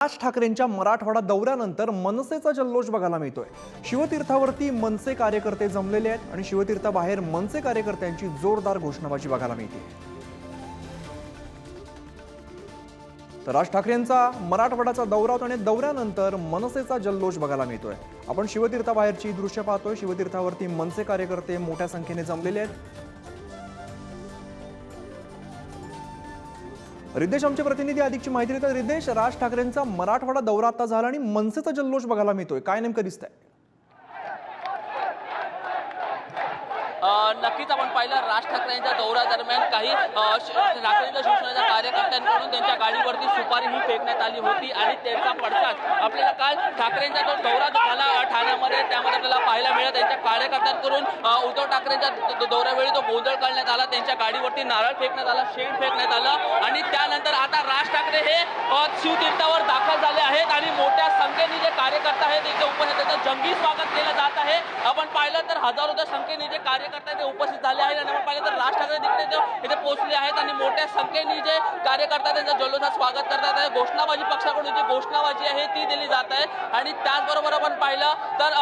राज ठाकरेंच्या मराठवाडा दौऱ्यानंतर मनसेचा जल्लोष बघायला मिळतोय. शिवतीर्थावरती मनसे कार्यकर्ते जमलेले आहेत आणि शिवतीर्थाबाहेर मनसे कार्यकर्त्यांची जोरदार घोषणाबाजी बघायला मिळते तर राज ठाकरेंचा मराठवाड्याचा दौरा होता आणि दौऱ्यानंतर मनसेचा जल्लोष बघायला मिळतोय. आपण शिवतीर्थाबाहेरची दृश्य पाहतोय. शिवतीर्थावरती मनसे कार्यकर्ते मोठ्या संख्येने जमलेले आहेत. रिद्धेश आमचे प्रतिनिधी अधिकची माहिती देतात. रिद्धेश राज ठाकरेंचा मराठवाडा दौरा आता झाला आणि मनसेचा जल्लोष बघायला मिळतोय. काय नेमकं दिसतंय? नक्कीच आपण पाहिलं राज ठाकरे यांच्या दौऱ्यादरम्यान काही ठाकरेंच्या शिवसेनेच्या कार्यकर्त्यांकडून त्यांच्या गाडीवरती सुपारी ही फेकण्यात आली होती आणि त्यांचा पडसाद आपल्याला काल ठाकरेंचा जो दौरा झाला ठाण्यामध्ये त्यामध्ये आपल्याला पाहायला मिळत त्यांच्या कार्यकर्त्यांकडून उद्धव ठाकरेंच्या दौऱ्यावेळी तो गोंधळ करण्यात आला त्यांच्या गाडीवरती नारळ फेकण्यात आला शेण फेकण्यात आलं आणि त्यानंतर आता राज ठाकरे हे शिवतीर्थावर दाखल झाले आहेत आणि मोठ्या संख्येने जे कार्यकर्ता आहेत इथे उपस्थित त्याचं जंगी स्वागत केलं जात आहे. आपण पाहिलं तर हजारोच्या संख्येने जे कार्यकर्ते ते उपस्थित झाले आहेत आणि आपण पाहिलं तर राज ठाकरे तिकडे इथे- पोहोचले आहेत आणि मोठ्या संख्येने जे कार्यकर्ता त्यांच्या जल्लोषात स्वागत करतात आहे. घोषणाबाजी पक्षाकडून जी घोषणाबाजी आहे ती दिली जात आहे. आणि त्याचबरोबर आपण पाहिलं तर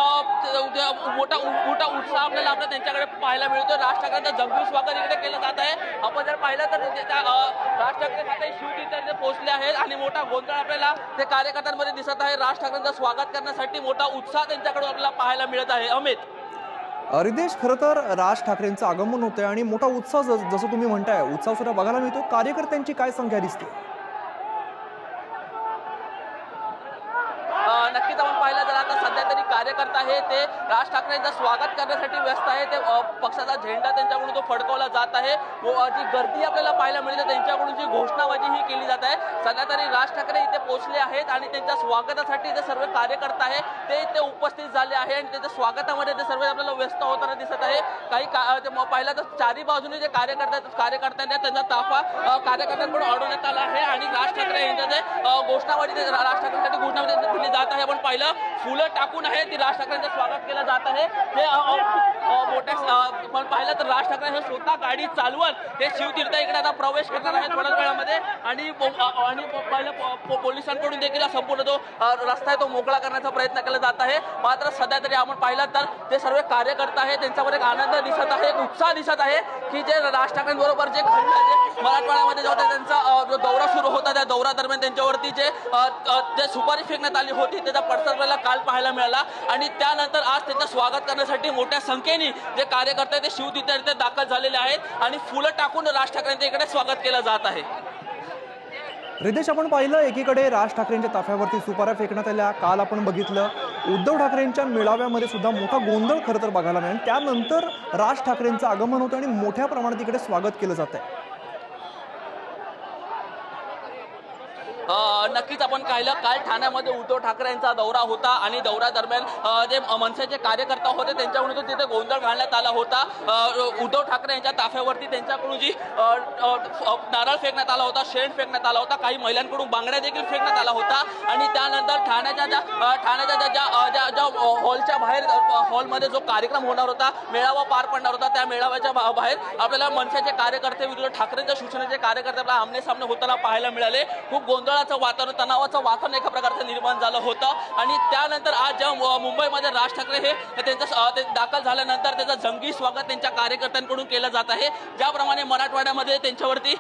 मोठा मोठा उत्साह आपल्याला आपल्या त्यांच्याकडे पाहायला मिळतो राज ठाकरेंचं जंगी स्वागत इकडे केलं जात आहे. आपण जर पाहिलं तर राज ठाकरे आता इथे पोहोचले आहेत आणि मोठा गोंधळ आपल्याला ते कार्यकर्त्यांमध्ये दिसत आहे. राज ठाकरेंचं स्वागत करण्यासाठी मोठा उत्साह त्यांच्याकडून आपल्याला पाहायला मिळत आहे. अमित. हरिदेश खरं तर राज ठाकरेंचं आगमन होतंय आणि मोठा उत्साह जसं तुम्ही म्हणताय उत्साह सुद्धा बघायला मिळतो. कार्यकर्त्यांची काय संख्या दिसते? नक्कीच आपण पाहिलं तर आता सध्या तरी कार्यकर्ता आहे ते राज ठाकरेंचं स्वागत करण्यासाठी व्यस्त आहे. ते पक्षाचा झेंडा त्यांच्याकडून तो फडकवला जात आहे व, जी गर्दी आपल्याला पाहायला मिळते त्यांच्याकडून जी घोषणाबाजी ही केली जात आहे. सध्या तरी राज ठाकरे इथे पोहोचले आहेत आणि त्यांच्या स्वागतासाठी जे सर्व कार्यकर्ता आहे ते इथे उपस्थित झाले आहे आणि त्यांच्या स्वागतामध्ये ते सर्व आपल्याला व्यस्त होताना दिसत आहे. काही का पाहिलं तर चारी बाजूने जे कार्यकर्ते कार्यकर्त्यांना त्यांचा ताफा कार्यकर्त्यांकडून अडवण्यात आला आहे आणि राज ठाकरे यांच्या जे घोषणाबाजी राज ठाकरेंसाठी घोषणाबाजी दिली जात आहे. आपण पाहिलं. फुलं टाकून आहे. ती राज ठाकरेंचं स्वागत केलं जात आहे. हे मोठ्या पाहिलं तर राज ठाकरे हे स्वतः गाडी चालवत हे शिवतीर्थ इकडे आता प्रवेश करणार आहेत थोड्याच वेळामध्ये. आणि आणि पाहिलं पोलिसांकडून देखील संपूर्ण जो रस्ता आहे तो मोकळा करण्याचा प्रयत्न केला जात आहे. मात्र सध्या तरी आपण पाहिलं तर ते सर्व कार्यकर्ता आहे त्यांच्यावर एक आनंद दिसत आहे एक उत्साह दिसत आहे की जे राज ठाकरेंबरोबर जे घडलं जे मराठवाड्यामध्ये त्यांचा जो दौरा सुरू होता त्या दौरा दरम्यान त्यांच्यावरती जे जे सुपारी फेकण्यात आली होती त्याचा पडसाद आपल्याला काल पाहायला मिळाला. आणि त्यानंतर आज त्यांचं स्वागत करण्यासाठी मोठ्या संख्येने जे कार्यकर्ते ते शिवतीर्थ दाखल झालेले आहेत. आणि फुलं टाकून राज ठाकरेंच्या इकडे स्वागत केलं जात आहे. रितेश आपण पाहिलं एकीकडे राज ठाकरेंच्या ताफ्यावरती सुपाऱ्या फेकण्यात आल्या. काल आपण बघितलं उद्धव ठाकरेंच्या मेळाव्यामध्ये सुद्धा मोठा गोंधळ खरं तर बघायला मिळेल. त्यानंतर राज ठाकरेंचं आगमन होतं आणि मोठ्या प्रमाणात इकडे स्वागत केलं जात आहे नक्कीच आपण पाहिलं काल ठाण्यामध्ये उद्धव ठाकरे यांचा दौरा होता आणि दौऱ्या दरम्यान जे मनसेचे कार्यकर्ता होते त्यांच्याकडून तिथे गोंधळ घालण्यात आला होता. उद्धव ठाकरे यांच्या ताफ्यावरती त्यांच्याकडून जी नारळ फेकण्यात आला होता शेण फेकण्यात आला होता काही महिलांकडून बांगड्या देखील फेकण्यात आला होता. आणि त्यानंतर ठाण्याच्या ज्या ठाण्याच्या ज्या- ज्या ज्या ज्या हॉलच्या बाहेर हॉलमध्ये जो कार्यक्रम होणार होता मेळावा पार पडणार होता त्या मेळाव्याच्या बाहेर आपल्याला मनसेचे कार्यकर्ते विरुद्ध ठाकरेंच्या सूचनेचे कार्यकर्ते आपल्याला आमने सामने होताना पाहायला मिळाले. खूप गोंधळ गोंधळाचं वातावरण तणावाचं वातावरण एका प्रकारचं निर्माण झालं होतं. आणि त्यानंतर आज जेव्हा मुंबईमध्ये राज ठाकरे हे त्यांचं ते दाखल झाल्यानंतर त्याचं जंगी स्वागत त्यांच्या कार्यकर्त्यांकडून केलं जात आहे. ज्याप्रमाणे मराठवाड्यामध्ये त्यांच्यावरती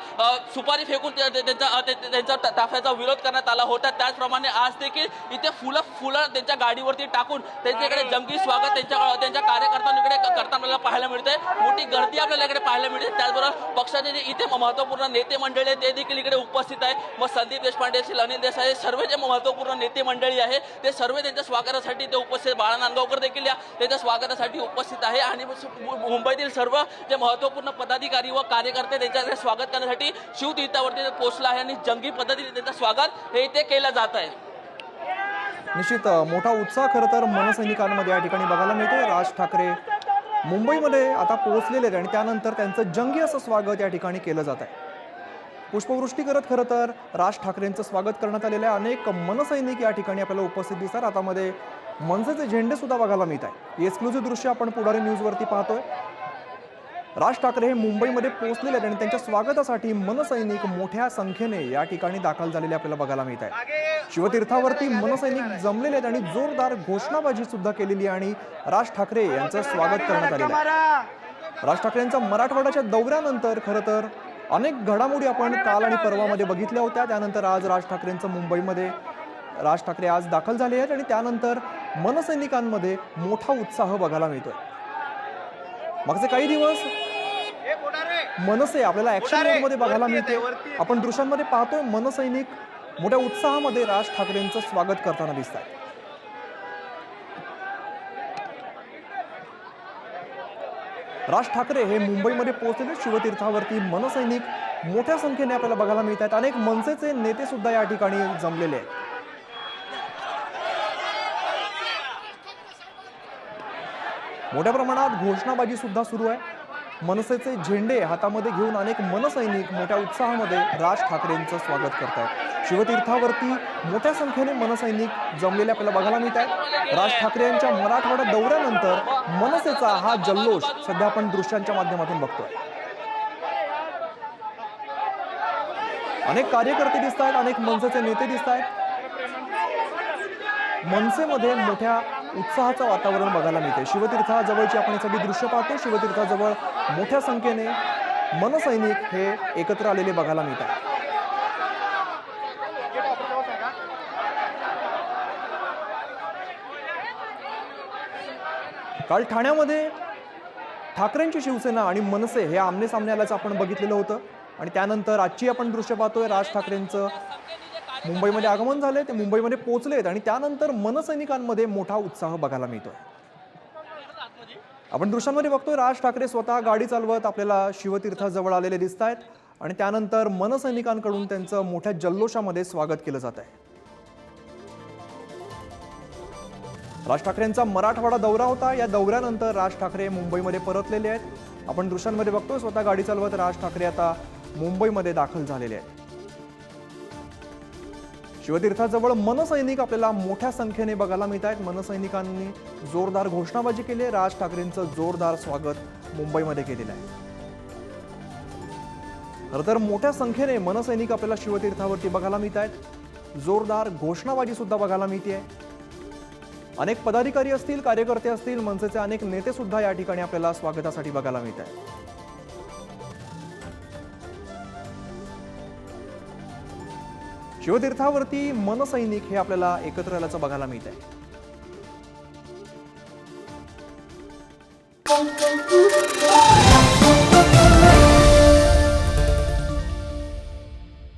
सुपारी फेकून त्यांचा त्यांचा ताफ्याचा विरोध करण्यात आला होता. त्याचप्रमाणे आज देखील इथे फुलं फुलं त्यांच्या गाडीवरती टाकून त्यांच्याकडे जंगी स्वागत त्यांच्या त्यांच्या कार्यकर्त्यांकडे करताना पाहायला मिळते मोठी गर्दी आपल्याला इकडे पाहायला मिळते. त्याचबरोबर पक्षाचे जे इथे महत्त्वपूर्ण नेते मंडळी आहे ते देखील इकडे उपस्थित आहे मग संदीप देशपांडे असतील अनिल देसाई सर्व जे महत्त्वपूर्ण नेते मंडळी आहे ते सर्व त्यांच्या स्वागतासाठी ते उपस्थित. बाळा नांदगावकर देखील या त्यांच्या स्वागतासाठी उपस्थित आहे. आणि मुंबईतील सर्व जे महत्त्वपूर्ण पदाधिकारी व कार्यकर्ते त्यांच्या स्वागत करण्यासाठी शिवतीर्थावरती ते पोहोचला आहे आणि जंगी पद्धतीने त्यांचं स्वागत हे इथे केलं जात आहे. निश्चित मोठा उत्साह खरं तर मनसैनिकांमध्ये या ठिकाणी बघायला मिळतोय. राज ठाकरे मुंबईमध्ये आता पोहोचलेले आहेत आणि त्यानंतर त्यांचं जंगी असं स्वागत या ठिकाणी केलं जात आहे. पुष्पवृष्टी करत खरं तर राज ठाकरेंचं स्वागत करण्यात आलेलं आहे. अनेक मनसैनिक या ठिकाणी आपल्याला उपस्थित दिसतात. हातामध्ये मनसेचे झेंडे सुद्धा बघायला मिळत आहे. एक्सक्लुझिव्ह दृश्य आपण पुढारी न्यूजवरती पाहतोय. राज ठाकरे हे मुंबईमध्ये पोहोचलेले आहेत आणि त्यांच्या स्वागतासाठी मनसैनिक मोठ्या संख्येने या ठिकाणी दाखल झालेले आपल्याला बघायला मिळत आहे. शिवतीर्थावरती मनसैनिक जमलेले आहेत आणि जोरदार घोषणाबाजी सुद्धा केलेली आणि राज ठाकरे यांचं स्वागत करण्यात आलेलं आहे. राज ठाकरेंच्या मराठवाड्याच्या दौऱ्यानंतर खरं तर अनेक घडामोडी आपण काल आणि परवामध्ये बघितल्या होत्या. त्यानंतर आज राज ठाकरेंचं मुंबईमध्ये राज ठाकरे आज दाखल झाले आहेत आणि त्यानंतर मनसैनिकांमध्ये मोठा उत्साह बघायला मिळतोय. मागचे काही दिवस मनसे आपल्याला ऍक्शन मोडमध्ये बघायला मिळते. आपण दृश्यांमध्ये पाहतोय मनसैनिक मोठ्या उत्साहामध्ये राज ठाकरेंचं स्वागत करताना दिसत आहेत राज ठाकरे हे मुंबईमध्ये पोहोचलेले शिवतीर्थावरती मनसैनिक मोठ्या संख्येने आपल्याला बघायला मिळत आहेत. अनेक मनसेचे नेते सुद्धा या ठिकाणी जमलेले आहेत. मोठ्या प्रमाणात घोषणाबाजी सुद्धा सुरू आहे. मनसेचे झेंडे हातामध्ये घेऊन अनेक मनसैनिक मोठ्या उत्साहामध्ये राज ठाकरेंचं स्वागत करत आहेत शिवतीर्थावरती मोठ्या संख्येने मनसैनिक जमलेले आपल्याला बघायला मिळत आहेत. राज ठाकरे यांच्या मराठवाडा दौऱ्यानंतर मनसेचा हा जल्लोष सध्या आपण दृश्यांच्या माध्यमातून बघतोय. अनेक कार्यकर्ते दिसत आहेत अनेक मनसेचे नेते दिसत आहेत मनसेमध्ये मोठ्या उत्साहाचं वातावरण बघायला मिळते शिवतीर्थाजवळची आपण सगळी दृश्य पाहतो शिवतीर्थाजवळ मोठ्या संख्येने मनसैनिक हे एकत्र आलेले बघायला मिळतात. काल ठाण्यामध्ये ठाकरेंची शिवसेना आणि मनसे हे आमने सामने आल्याचं आपण बघितलेलं होतं. आणि त्यानंतर आजची आपण दृश्य पाहतोय राज ठाकरेंचं मुंबईमध्ये आगमन झालंय ते मुंबईमध्ये पोहोचलेत आणि त्यानंतर मनसैनिकांमध्ये मोठा उत्साह बघायला मिळतोय. आपण दृश्यांमध्ये बघतोय राज ठाकरे स्वतः गाडी चालवत आपल्याला शिवतीर्थाजवळ आलेले दिसत आहेत आणि त्यानंतर मनसैनिकांकडून त्यांचं मोठ्या जल्लोषामध्ये स्वागत केलं जात आहे राज ठाकरेंचा मराठवाडा दौरा होता या दौऱ्यानंतर राज ठाकरे मुंबईमध्ये परतलेले आहेत. आपण दृश्यांमध्ये बघतोय स्वतः गाडी चालवत राज ठाकरे आता मुंबईमध्ये दाखल झालेले आहेत. शिवतीर्थाजवळ मनसैनिक आपल्याला मोठ्या संख्येने बघायला मिळत आहेत मनसैनिकांनी जोरदार घोषणाबाजी केली आहे. राज ठाकरेंचं जोरदार स्वागत मुंबईमध्ये केलेलं आहे. खरं तर मोठ्या संख्येने मनसैनिक आपल्याला शिवतीर्थावरती बघायला मिळत आहेत जोरदार घोषणाबाजी सुद्धा बघायला मिळते अनेक पदाधिकारी असतील कार्यकर्ते असतील मनसेचे अनेक नेते सुद्धा या ठिकाणी आपल्याला स्वागतासाठी बघायला मिळत आहेत शिवतीर्थावरती मनसैनिक हे आपल्याला एकत्र आल्याचं बघायला मिळत आहे